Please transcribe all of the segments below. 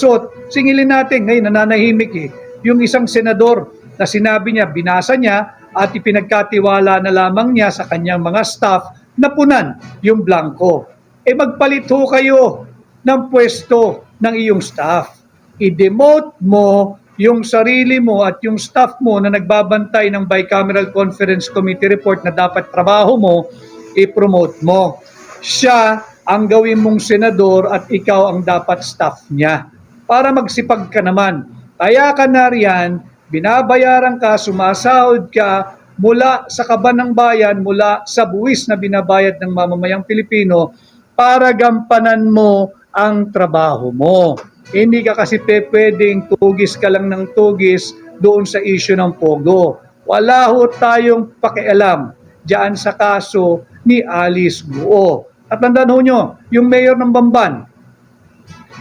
malusot. Singilin natin, ngayon nananahimik eh, yung isang senador na sinabi niya, binasa niya at ipinagkatiwala na lamang niya sa kanyang mga staff na punan yung blanco. E magpalit ho kayo ng pwesto ng iyong staff. I-demote mo yung sarili mo at yung staff mo na nagbabantay ng bicameral conference committee report na dapat trabaho mo, i-promote mo. Siya ang gawin mong senador at ikaw ang dapat staff niya. Para magsipag ka naman. Kaya ka na riyan, binabayaran ka, sumasahod ka mula sa kaban ng bayan, mula sa buwis na binabayad ng mamamayang Pilipino para gampanan mo ang trabaho mo. Hindi ka kasi pwedeng tugis ka lang ng tugis doon sa issue ng Pogo. Wala ho tayong pakialam diyan sa kaso ni Alice Guo. At tandaan ho nyo, yung mayor ng Bamban,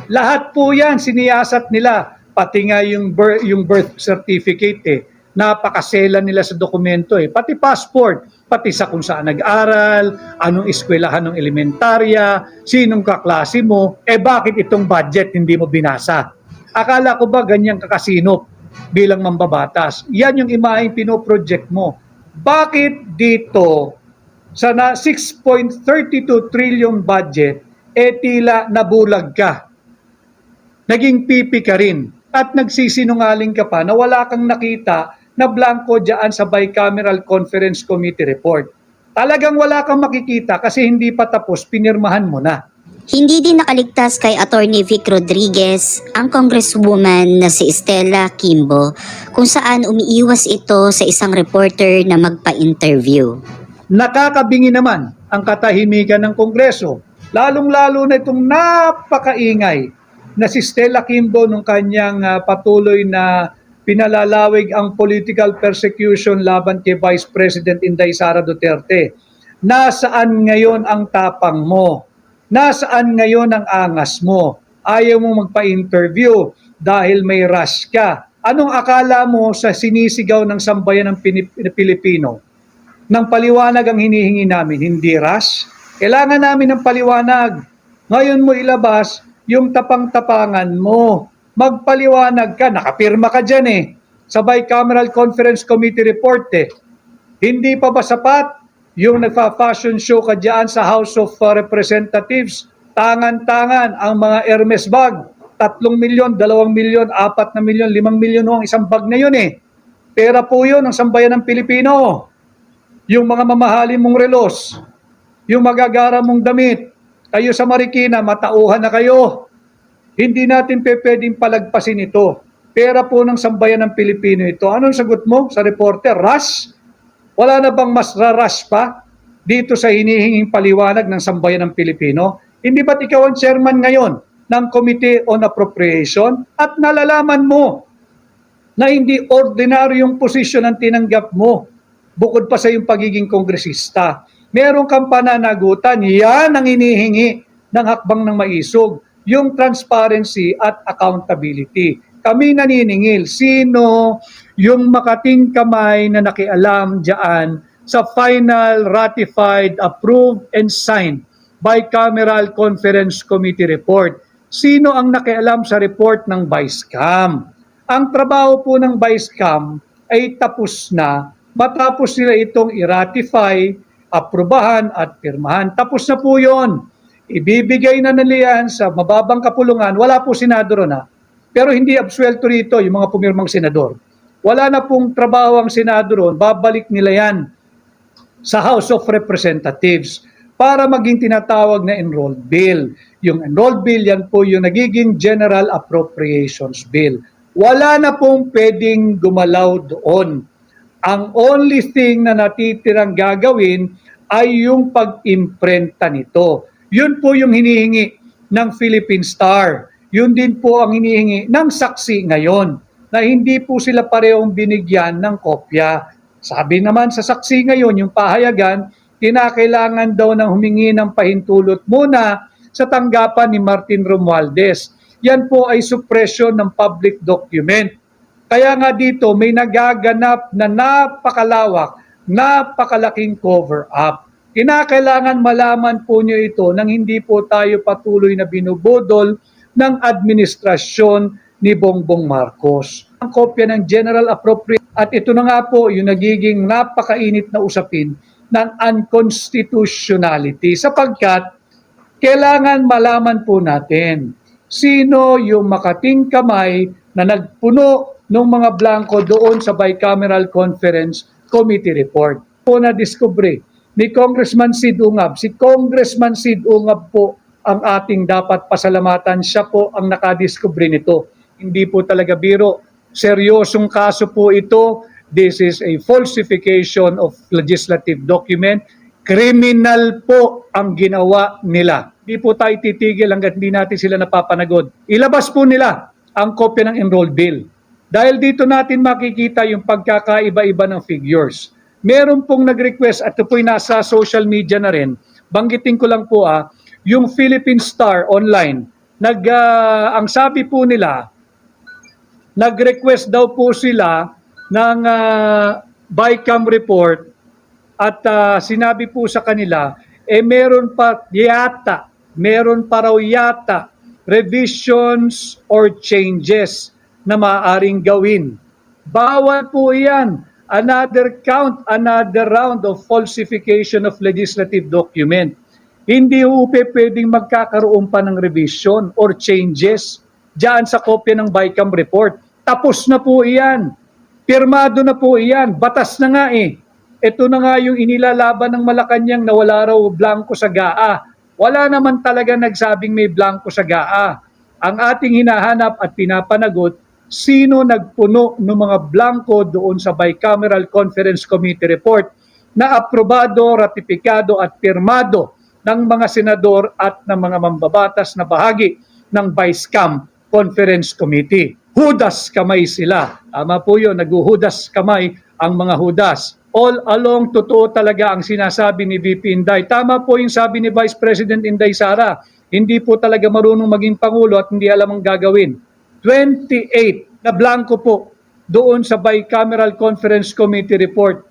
lahat po yan siniyasat nila, pati nga yung birth, yung birth certificate eh. Napakaselan nila sa dokumento eh. Pati passport, pati sa kung saan nag-aral, anong eskwelahan ng elementarya, sinong kaklase mo, eh bakit itong budget hindi mo binasa? Akala ko ba ganyan kakasinop bilang mambabatas? Yan yung imaheng pinoproject mo. Bakit dito sa na 6.32 trillion budget, eh tila nabulag ka? Naging pipi ka rin at nagsisinungaling ka pa na wala kang nakita na blanco dyan sa bicameral conference committee report. Talagang wala kang makikita kasi hindi pa tapos, pinirmahan mo na. Hindi din nakaligtas kay Attorney Vic Rodriguez ang congresswoman na si Estela Kimbo kung saan umiiwas ito sa isang reporter na magpa-interview. Nakakabingi naman ang katahimikan ng Kongreso, lalong-lalo na itong napakaingay na si Stella Kimbo nung kanyang ah, patuloy na pinalalawig ang political persecution laban kay Vice President Inday Sara Duterte. Nasaan ngayon ang tapang mo? Nasaan ngayon ang angas mo? Ayaw mo magpa-interview dahil may rush ka. Anong akala mo sa sinisigaw ng sambayan ng Pilipino? ng paliwanag ang hinihingi namin, hindi rush. Kailangan namin ng paliwanag. Ngayon mo ilabas yung tapang-tapangan mo. Magpaliwanag ka, nakapirma ka dyan eh. Sa bicameral conference committee report eh. Hindi pa ba sapat yung nagfa-fashion show ka dyan sa House of uh, Representatives? Tangan-tangan ang mga Hermes bag. Tatlong milyon, dalawang milyon, apat na milyon, limang milyon ho ang isang bag na yun eh. Pera po yun ang sambayan ng Pilipino yung mga mamahali mong relos, yung magagara mong damit, kayo sa Marikina, matauhan na kayo. Hindi natin pe pwedeng palagpasin ito. Pera po ng sambayan ng Pilipino ito. Anong sagot mo sa reporter? Rush? Wala na bang mas rarush pa dito sa hinihinging paliwanag ng sambayan ng Pilipino? Hindi ba't ikaw ang chairman ngayon ng Committee on Appropriation at nalalaman mo na hindi ordinaryong posisyon ang tinanggap mo bukod pa sa yung pagiging kongresista. Meron kang pananagutan, yan ang inihingi ng hakbang ng maisog, yung transparency at accountability. Kami naniningil, sino yung makating kamay na nakialam dyan sa final ratified, approved, and signed bicameral conference committee report. Sino ang nakialam sa report ng Vice-Cam? Ang trabaho po ng Vice-Cam ay tapos na matapos nila itong i-ratify, aprobahan at pirmahan. Tapos na po yon. Ibibigay na nila sa mababang kapulungan. Wala po senador na. Pero hindi absuelto rito yung mga pumirmang senador. Wala na pong trabaho ang senador babalik nila yan sa House of Representatives para maging tinatawag na enrolled bill. Yung enrolled bill, yan po yung nagiging General Appropriations Bill. Wala na pong pwedeng gumalaw doon. Ang only thing na natitirang gagawin ay yung pag-imprenta nito. Yun po yung hinihingi ng Philippine Star. Yun din po ang hinihingi ng saksi ngayon na hindi po sila parehong binigyan ng kopya. Sabi naman sa saksi ngayon, yung pahayagan, kinakailangan daw ng humingi ng pahintulot muna sa tanggapan ni Martin Romualdez. Yan po ay suppression ng public document. Kaya nga dito may nagaganap na napakalawak, napakalaking cover-up. Kinakailangan malaman po nyo ito nang hindi po tayo patuloy na binubudol ng administrasyon ni Bongbong Marcos. Ang kopya ng General Appropriate at ito na nga po yung nagiging napakainit na usapin ng unconstitutionality sapagkat kailangan malaman po natin sino yung makating kamay na nagpuno ng mga blanco doon sa bicameral conference committee report. Po na discovery ni Congressman Sid Ungab. Si Congressman Sid Ungab po ang ating dapat pasalamatan. Siya po ang nakadiscovery nito. Hindi po talaga biro. Seryosong kaso po ito. This is a falsification of legislative document. Criminal po ang ginawa nila. Hindi po tayo titigil hanggat hindi natin sila napapanagod. Ilabas po nila ang kopya ng enrolled bill. Dahil dito natin makikita yung pagkakaiba-iba ng figures. Meron pong nag-request at ito po'y nasa social media na rin. Banggitin ko lang po ah, yung Philippine Star online. Nag, ah, ang sabi po nila, nag-request daw po sila ng uh, BICAM report at ah, sinabi po sa kanila, eh meron pa yata, meron pa raw yata revisions or changes na maaaring gawin. Bawal po yan. Another count, another round of falsification of legislative document. Hindi ho pwedeng magkakaroon pa ng revision or changes dyan sa kopya ng BICAM report. Tapos na po iyan. Pirmado na po iyan. Batas na nga eh. Ito na nga yung inilalaban ng Malacanang na wala raw blanco sa GAA. Wala naman talaga nagsabing may blanco sa GAA. Ang ating hinahanap at pinapanagot, sino nagpuno ng mga blanco doon sa Bicameral Conference Committee report na aprobado, ratipikado at pirmado ng mga senador at ng mga mambabatas na bahagi ng Vice-Cam Conference Committee. Hudas kamay sila. Tama po yun, naguhudas kamay ang mga hudas. All along, totoo talaga ang sinasabi ni VP Inday. Tama po yung sabi ni Vice President Inday Sara. Hindi po talaga marunong maging Pangulo at hindi alam ang gagawin. 28 na blanco po doon sa Bicameral Conference Committee report.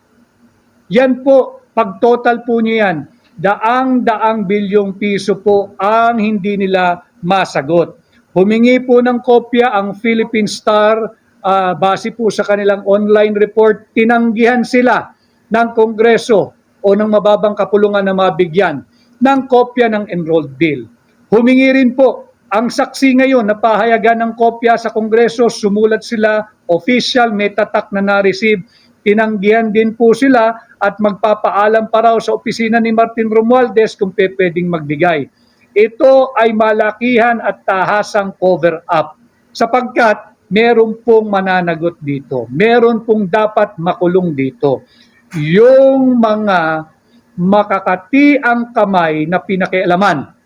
Yan po, pag total po niyo yan, daang-daang bilyong piso po ang hindi nila masagot. Humingi po ng kopya ang Philippine Star ah, base po sa kanilang online report, tinanggihan sila ng Kongreso o ng mababang kapulungan na mabigyan ng kopya ng enrolled bill. Humingi rin po ang saksi ngayon na pahayagan ng kopya sa Kongreso, sumulat sila, official, may na na-receive, tinanggihan din po sila at magpapaalam pa raw sa opisina ni Martin Romualdez kung pe- pwedeng magbigay. Ito ay malakihan at tahasang cover-up sapagkat meron pong mananagot dito. Meron pong dapat makulong dito. Yung mga makakati ang kamay na pinakialaman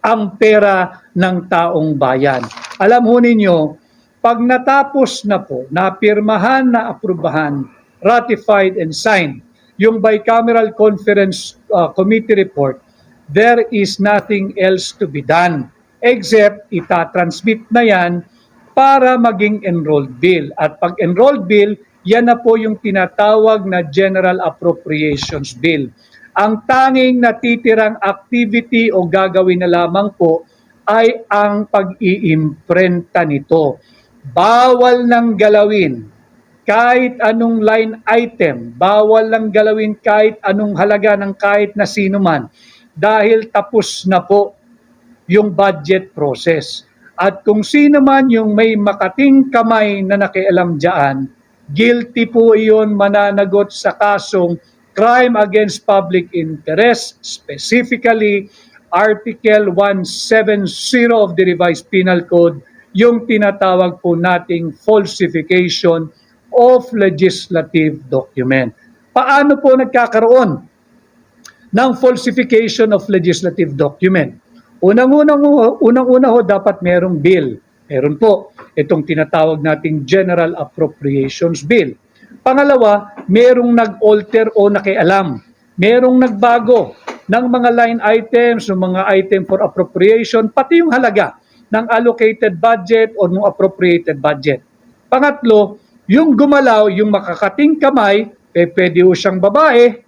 ang pera ng taong bayan. Alam ho ninyo, pag natapos na po, napirmahan na aprubahan, ratified and signed, yung bicameral conference uh, committee report, there is nothing else to be done except itatransmit na yan para maging enrolled bill. At pag enrolled bill, yan na po yung tinatawag na General Appropriations Bill. Ang tanging natitirang activity o gagawin na lamang po ay ang pag-iimprenta nito. Bawal nang galawin kahit anong line item, bawal lang galawin kahit anong halaga ng kahit na sino man dahil tapos na po yung budget process. At kung sino man yung may makating kamay na nakialam dyan, guilty po iyon mananagot sa kasong crime against public interest, specifically Article 170 of the Revised Penal Code, yung tinatawag po nating falsification of legislative document. Paano po nagkakaroon ng falsification of legislative document? Unang-unang unang-una ho dapat merong bill. Meron po itong tinatawag nating General Appropriations Bill. Pangalawa, merong nag-alter o nakialam. Merong nagbago ng mga line items, ng mga item for appropriation, pati yung halaga ng allocated budget o ng appropriated budget. Pangatlo, yung gumalaw, yung makakating kamay, eh, pwede ho siyang babae,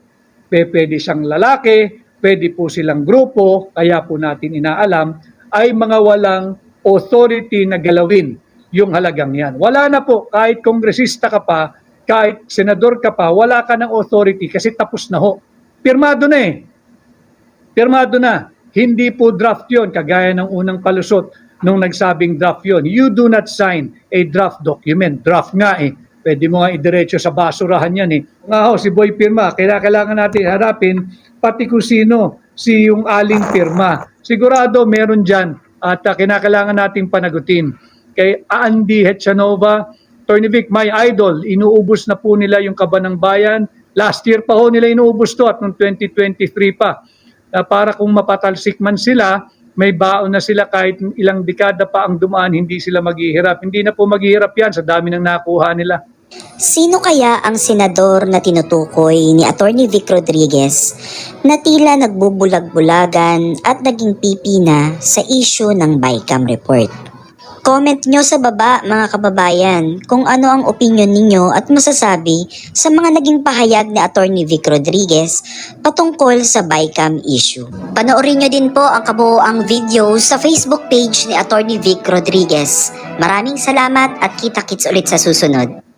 pe- pwede siyang lalaki, pwede po silang grupo, kaya po natin inaalam, ay mga walang authority na galawin yung halagang yan. Wala na po, kahit kongresista ka pa, kahit senador ka pa, wala ka ng authority kasi tapos na ho. Pirmado na eh. Pirmado na. Hindi po draft yon kagaya ng unang palusot nung nagsabing draft yon. You do not sign a draft document. Draft nga eh. Pwede mo nga idiretso sa basurahan yan eh. Nga ho, si Boy Pirma, kailangan natin harapin pati kung sino si yung aling pirma. Sigurado meron dyan at uh, kinakailangan nating panagutin. Kay Andy Hetchanova, Tornivic, my idol, inuubos na po nila yung kaba ng bayan. Last year pa ho nila inuubos to at noong 2023 pa. Uh, para kung mapatalsik man sila, may baon na sila kahit ilang dekada pa ang dumaan, hindi sila maghihirap. Hindi na po maghihirap yan sa dami ng nakuha nila. Sino kaya ang senador na tinutukoy ni Attorney Vic Rodriguez na tila nagbubulag-bulagan at naging pipi na sa issue ng BICAM report? Comment nyo sa baba mga kababayan kung ano ang opinion ninyo at masasabi sa mga naging pahayag ni Attorney Vic Rodriguez patungkol sa BICAM issue. Panoorin nyo din po ang kabuoang video sa Facebook page ni Attorney Vic Rodriguez. Maraming salamat at kita-kits ulit sa susunod.